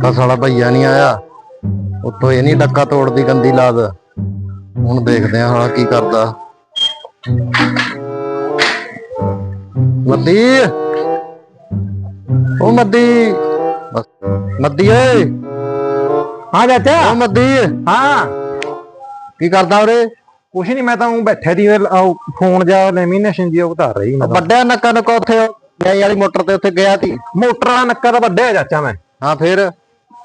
ਤੜਕਾ ਸਾਲਾ ਭਈਆ ਨਹੀਂ ਆਇਆ। ਉੱਤੋਂ ਇਹ ਨਹੀਂ ਡੱਕਾ ਤੋੜਦੀ ਗੰਦੀ ਲਾਦ। ਹੁਣ ਦੇਖਦੇ ਆ ਹਾਲਾ ਕੀ ਕਰਦਾ। ਮੱਦੀ। ਉਹ ਮੱਦੀ। ਬਸ, ਮੱਦੀ ਓਏ। ਹਾਂ ਚਾਚਾ। ਉਹ ਮੱਦੀ। ਹਾਂ। ਕੀ ਕਰਦਾ ਉਰੇ? ਕੁਛ ਨਹੀਂ ਮੈਂ ਤਾਂ ਉਹ ਬੈਠਾ ਦੀ ਫੋਨ ਜਾ ਲੈਮੀਨੇਸ਼ਨ ਜੀ ਉਹ ਉਤਾਰ ਰਹੀ ਮੈਂ ਤਾਂ। ਵੱਡਿਆ ਨੱਕਾ ਨੱਕਾ ਉੱਥੇ ਗਈ ਵਾਲੀ ਮੋਟਰ ਤੇ ਉੱਥੇ ਗਿਆ ਸੀ। ਮੋਟਰ ਵਾਲਾ ਨੱਕਾ ਤਾਂ ਵੱਡਾ ਹੈ ਚਾਚਾ ਮੈਂ। ਹਾਂ ਫੇਰ?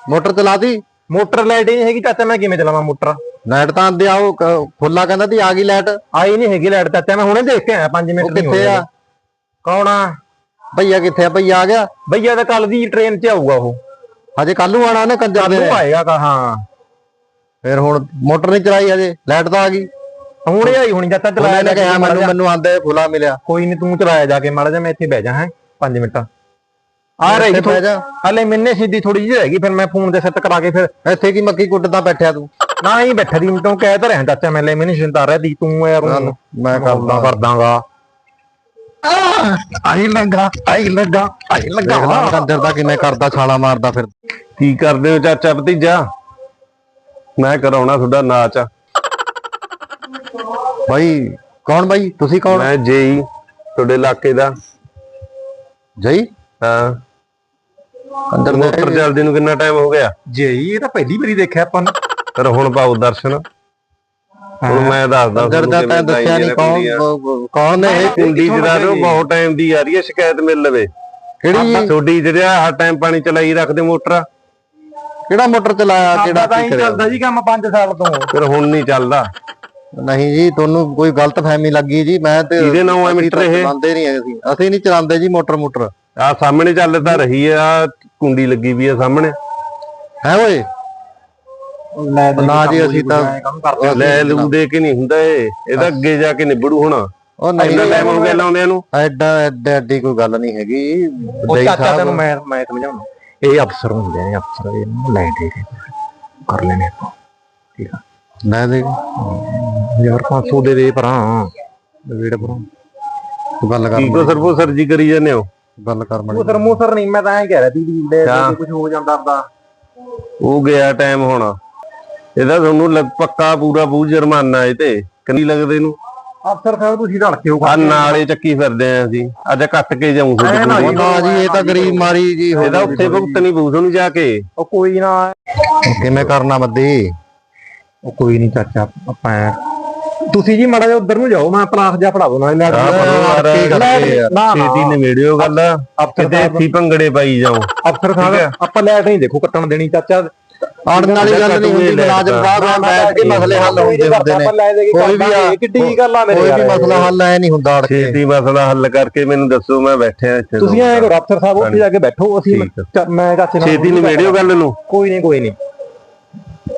ਮੋਟਰ ਚਲਾਤੀ ਮੋਟਰ ਲਾਈਟ ਹੀ ਨਹੀਂ ਹੈਗੀ ਚਾਚਾ ਮੈਂ ਕਿਵੇਂ ਚਲਾਵਾਂ ਮੋਟਰ? ਲਾਈਟ ਤਾਂ ਆਂਦੇ ਆ ਉਹ ਕ- ਫੁੱਲਾ ਕਹਿੰਦਾ ਤੀ ਆ ਗਈ ਲਾਈਟ। ਆਈ ਨਹੀਂ ਹੈਗੀ ਲਾਈਟ ਚਾਚਾ ਮੈਂ ਹੁਣੇ ਦੇਖ ਕੇ ਆਇਆ 5 ਮਿੰਟ ਉਹ ਕਿੱਥੇ ਆ? ਕੌਣ ਆ? ਭਈਆ ਕਿੱਥੇ ਆ? ਭਈਆ ਆ ਗਿਆ? ਭਈਆ ਤਾਂ ਕੱਲ ਦੀ ਟ੍ਰੇਨ 'ਚ ਆਊਗਾ ਉਹ। ਹਜੇ ਕੱਲ ਨੂੰ ਆਣਾ ਉਹਨੇ ਕੱਲ ਦੇ ਨੂੰ ਆਏਗਾ ਕਾ ਹਾਂ। ਫਿਰ ਹੁਣ ਮੋਟਰ ਨਹੀਂ ਚਲਾਈ ਹਜੇ ਲਾਈਟ ਤਾਂ ਆ ਗਈ। ਹੁਣੇ ਆਈ ਹੁਣੀ ਚਾਚਾ ਚਲਾਇਆ ਮੈਨੂੰ ਮੈਨੂੰ ਆਂਦੇ ਫੁੱਲਾ ਮਿਲਿਆ। ਕੋਈ ਨਹੀਂ ਤੂੰ ਚਲਾਇਆ ਜਾ ਕੇ ਮਾੜਾ ਜਾ ਮੈਂ ਇੱਥੇ ਬਹਿ ਜਾ ਹੈ। 5 ਮਿੰਟ। ਆ ਰਹੀ ਜਾ। ਹਲੇ ਮੈਨੇ ਸਿੱਧੀ ਥੋੜੀ ਜਿਹੀ ਰਹਿ ਗਈ ਫਿਰ ਮੈਂ ਫੋਨ ਦੇ ਸੈੱਟ ਕਰਾ ਕੇ ਫਿਰ ਇੱਥੇ ਕੀ ਮੱਕੀ ਕੁੱਟਦਾ ਬੈਠਿਆ ਤੂੰ? ਨਾ ਹੀ ਬੈਠਾ ਦੀ ਤੂੰ ਕਹਿ ਤਾਂ ਰਿਹਾ ਚਾਚਾ ਮੈਂ ਲੈਮੀਨੇਸ਼ਨ ਤਾਂ ਰਿਹਾ ਦੀ ਤੂੰ ਯਾਰ ਮੈਂ ਕਰਦਾ। ਕਰਦਾ ਕਰਦਾਗਾ ਆਈ ਲੱਗਾ ਆਈ ਲੱਗਾ ਆਈ ਦੇਖ ਲਾ ਕੰਜਰ ਦਾ ਕਿਵੇਂ ਕਰਦਾ ਛਾਲਾ ਮਾਰਦਾ ਫਿਰ। ਕੀ ਕਰਦੇ ਹੋ ਚਾਚਾ ਭਤੀਜਾ? ਮੈਂ ਕਰਾਉਣਾ ਤੁਹਾਡਾ ਨਾਚ। ਬਾਈ ਕੌਣ ਬਾਈ? ਤੁਸੀਂ ਕੌਣ? ਮੈਂ ਜੇਈ ਤੁਹਾਡੇ ਇਲਾਕੇ ਦਾ। ਜਈ? ਹਾਂ। ਕੰਜਰ ਮੋਟਰ ਦੇ ਚੱਲਦੀ ਨੂੰ ਕਿੰਨਾ ਟਾਈਮ ਹੋ ਗਿਆ? ਜੀ ਇਹ ਤਾਂ ਪਹਿਲੀ ਵਾਰੀ ਦੇਖਿਆ ਆਪਾਂ ਨੇ। ਪਰ ਹੁਣ ਪਾਓ ਦਰਸ਼ਨ। ਹੁਣ ਮੈਂ ਦੱਸਦਾ ਕੰਜਰ ਦਾ ਤਾਂ ਦੱਸਿਆ ਨਹੀਂ ਕੌਣ ਕੌਣ ਇਹ ਕੁੰਡੀ ਜਿਹੜਾ ਨੂੰ ਬਹੁਤ ਟਾਈਮ ਦੀ ਆ ਰਹੀ ਹੈ ਸ਼ਿਕਾਇਤ ਮਿਲ ਲਵੇ। ਕਿਹੜੀ ਤੁਹਾਡੀ ਜਿਹੜਾ ਹਰ ਟਾਈਮ ਪਾਣੀ ਚਲਾਈ ਰੱਖਦੇ ਮੋਟਰ ਕਿਹੜਾ ਮੋਟਰ ਚਲਾਇਆ ਕਿਹੜਾ ਚੱਲਦਾ ਜੀ ਕੰਮ 5 ਸਾਲ ਤੋਂ। ਫਿਰ ਹੁਣ ਨਹੀਂ ਚੱਲਦਾ। ਨਹੀਂ ਜੀ ਤੁਹਾਨੂੰ ਕੋਈ ਗਲਤ ਫਹਿਮੀ ਲੱਗੀ ਜੀ ਮੈਂ ਤੇ ਅਸੀਂ ਮੀਟਰ ਤਾਂ ਇਹ? ਚਲਾਉਂਦੇ ਨਹੀਂ ਹੈਗੇ ਅਸੀਂ। ਅਸੀਂ ਨਹੀਂ ਚਲਾਉਂਦੇ ਜੀ ਮੋਟਰ ਮੋਟਰ। ਆ ਸਾਹਮਣੇ ਚੱਲਦਾ ਰਹੀ ਆ ਕੁੰਡੀ ਲੱਗੀ ਵੀ ਆ ਸਾਹਮਣੇ। ਹੈ ਓਏ? ਨਾ ਜੀ ਅਸੀਂ ਤਾਂ ਲੈ ਲੂ ਦੇ ਕੇ ਨਹੀਂ ਹੁੰਦਾ ਇਹ। ਇਹਦਾ ਅੱਗੇ ਜਾ ਕੇ ਨਿਬੜੂ ਹੁਣ। ਉਹ ਨਹੀਂ ਇੰਨਾ ਟਾਈਮ ਹੋ ਗਿਆ ਲਾਉਂਦਿਆਂ ਨੂੰ। ਐਡਾ ਐਡਾ ਐਡੀ ਕੋਈ ਗੱਲ ਨਹੀਂ ਹੈਗੀ। ਉਹ ਚਾਚਾ ਤੈਨੂੰ ਮੈਂ ਮੈਂ ਸਮਝਾਉਣਾ। ਇਹ ਅਫਸਰ ਹੁੰਦੇ ਨੇ ਅਫਸਰ। ਇਹਨੂੰ ਲੈ ਦੇ ਕਰ ਲੈਣੇ ਆਪਾਂ। ਠੀਕ ਆ। ਲੈ ਦੇ। ਯਾਰ 500 ਦੇ ਦੇ ਪਰਾਂ ਵੇੜ ਪਰਾਂ ਤੂੰ ਗੱਲ ਕਰ ਕੀ ਕੋ ਸਰਬੋ ਸਰਜੀ ਕਰੀ ਜਾਂਦੇ ਹੋ? ਗੱਲ ਕਰ ਮੜੀ ਮੂਸਰ ਮੂਸਰ ਨਹੀਂ ਮੈਂ ਤਾਂ ਐਂ ਕਹਿ ਰਿਹਾ ਸੀ ਵੀ ਲੈ ਕੁਝ ਹੋ ਜਾਂਦਾ ਆਪਦਾ ਉਹ ਗਿਆ ਟਾਈਮ ਹੁਣ। ਇਹਦਾ ਤੁਹਾਨੂੰ ਲੱਗ- ਪੱਕਾ ਪੂਰਾ ਬੂ ਜੁਰਮਾਨਾ ਇਹ ਤੇ। ਕਿੰਨੀ ਲੱਗਦੇ ਨੂੰ ਅਫਸਰ ਸਾਹਿਬ ਤੁਸੀਂ ਰਲ ਕੇ ਉਹ ਆ ਨਾਲੇ ਚੱਕੀ ਫਿਰਦੇ ਆ ਅਸੀਂ। ਅੱਜ ਕੱਟ ਕੇ ਜਾਊਂ ਤੁਹਾਡੀ ਐ ਨਾ ਜੀ ਇਹ ਤਾਂ ਗਰੀਬ ਮਾਰੀ ਜੀ। ਹੋ ਇਹਦਾ ਗਈ ਉੱਥੇ ਭੁਗਤ ਨਹੀਂ ਪਊ ਤੁਹਾਨੂੰ ਜਾ ਕੇ। ਉਹ ਕੋਈ ਨਾ। ਕਿਵੇਂ ਕਰਨਾ ਮੱਦੀ ਉਹ ਕੋਈ ਨਹੀਂ ਚਾਚਾ ਆਪਾਂ ਐਂ- ਤੁਸੀਂ ਜੀ ਮਾੜਾ ਜਿਹਾ ਉਧਰ ਨੂੰ ਜਾਓ ਮੈਂ ਪਲਾਸ ਜਾ ਪੜਾ ਦੋ ਨਾਲੇ ਲੈ ਆਹ ਯਾਰ, ਕੀ ਕਰਦੇ ਯਾਰ? ਨਾ ਛੇਤੀ ਨਿਬੇੜਿਓ ਗੱਲ ਕਿਤੇ ਅਸੀਂ ਭੰਗੜੇ ਪਾਈ ਜਾਓ ਅਫਸਰ ਸਾਹਿਬ ਆਪਾਂ ਲੈਟ ਨਹੀਂ ਦੇਖੋ ਕੱਟਣ ਦੇਣੀ ਚਾਚਾ। ਆੜਨ ਵਾਲੀ ਗੱਲ ਨਹੀਂ ਹੁੰਦੀ ਮੁਲਾਜ਼ਮ ਸਾਹਿਬ ਆ ਬੈਠ ਕੇ ਮਸਲੇ ਹੱਲ ਹੁੰਦੇ ਹੁੰਦੇ ਨੇ। ਕੋਈ ਵੀ ਆ ਕਿੱਡੀ ਗੱਲ ਆ ਮੇਰੇ ਕੋਈ ਵੀ। ਮਸਲਾ ਹੱਲ ਐ ਨਹੀਂ ਹੁੰਦਾ ਅੜ ਕੇ ਛੇਤੀ ਮਸਲਾ ਹੱਲ ਕਰਕੇ ਮੈਨੂੰ ਦੱਸੋ ਮੈਂ ਬੈਠਿਆ ਇੱਥੇ ਤੁਸੀਂ ਐਂ ਕਰੋ ਅਫਸਰ ਸਾਹਿਬ ਉੱਥੇ ਜਾ ਕੇ ਬੈਠੋ ਅਸੀਂ ਮੈਂ ਚਾਚੇ ਨਾਲ ਛੇਤੀ ਨਿਬੇੜਿਓ ਗੱਲ ਨੂੰ। ਕੋਈ ਨਹੀਂ ਕੋਈ ਨਹੀਂ।